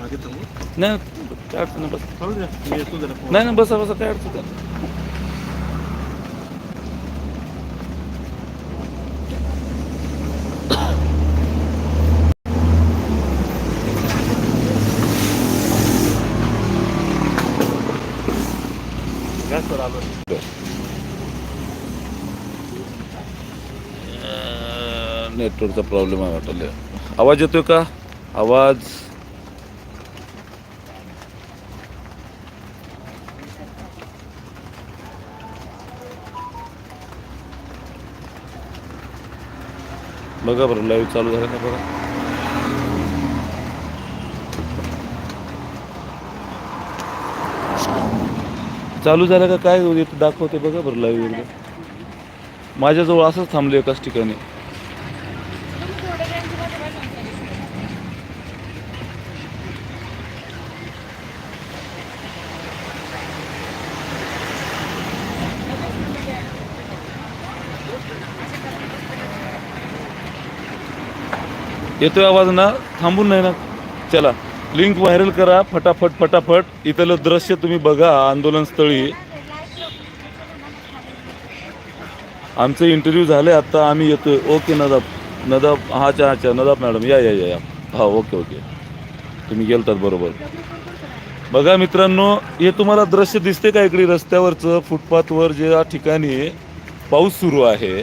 मागे थांबू नाही काय अडचण नाही बस चालू द्या मी येतो जरा नाही नाही बसा बसा काय अडचण नाही आलो नेटवर्कचा प्रॉब्लेम आहे वाटलं आवाज येतोय का? आवाज बघा बरं लाईव्ह चालू झालं का बघा चालू झालं का काय? येतं दाखवते बघा बरं लाईव्ह एकदा. माझ्याजवळ असंच थांबले एकाच ठिकाणी. येतोय आवाज ना? थांबून नाही ना? चला. लिंक व्हायरल करा फटाफट फटाफट इथलं दृश्य तुम्ही बघा आंदोलन स्थळी आमचं इंटरव्ह्यू झाले आता आम्ही येतोय. ओके नदाब नदाब हा अच्छा अच्छा नदाब मॅडम या या या या. हा ओके ओके तुम्ही गेलतात बरोबर. बघा मित्रांनो हे तुम्हाला दृश्य दिसते का इकडे रस्त्यावरचं? फुटपाथवर जे ठिकाणी पाऊस सुरू आहे.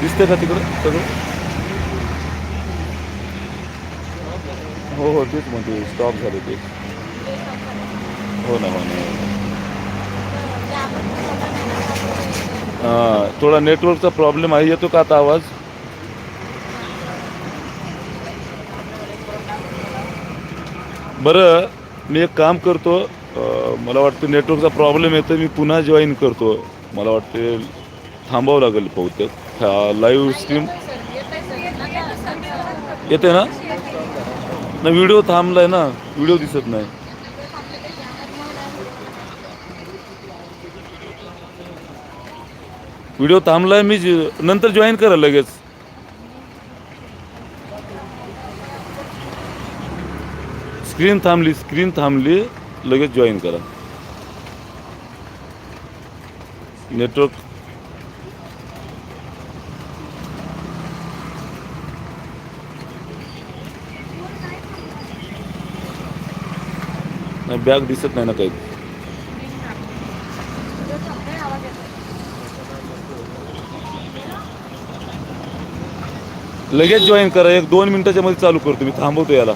दिसते का तिकडं सगळं? हो हो तेच म्हणते स्टॉप झाले ते. हो ना हो ना. हां थोडा नेटवर्कचा प्रॉब्लेम आहे. येतो का आता आवाज? बरं मी एक काम करतो. मला वाटतं नेटवर्कचा प्रॉब्लेम येतो. मी पुन्हा जॉईन करतो. मला वाटते थांबावं लागेल बहुतेक. लाईव्ह स्ट्रीम येते ना? ना व्हिडिओ थांबलाय ना. व्हिडिओ दिसत नाही. व्हिडिओ थांबलाय मी नंतर जॉईन करा लगेच. स्क्रीन थांबली स्क्रीन थांबली लगेच जॉईन करा. नेटवर्क नाही बॅग दिसत नाही ना काही. लगेच जॉईन करा. एक दोन मिनिटाच्या मध्ये चालू करतो. मी थांबवतो याला.